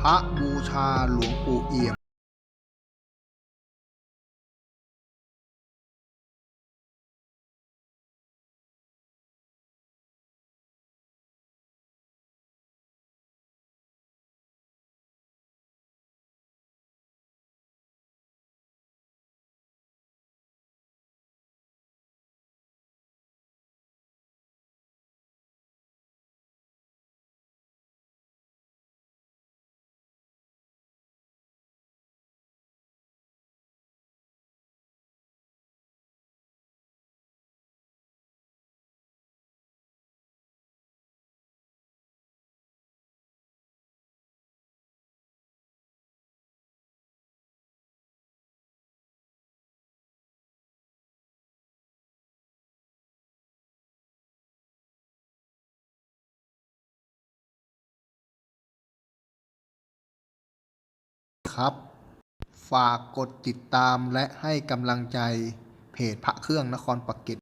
พระบูชาหลวงปู่เอี่ยม ครับ ฝากกดติดตามและให้กำลังใจเพจพระเครื่องนครปักเกร็ด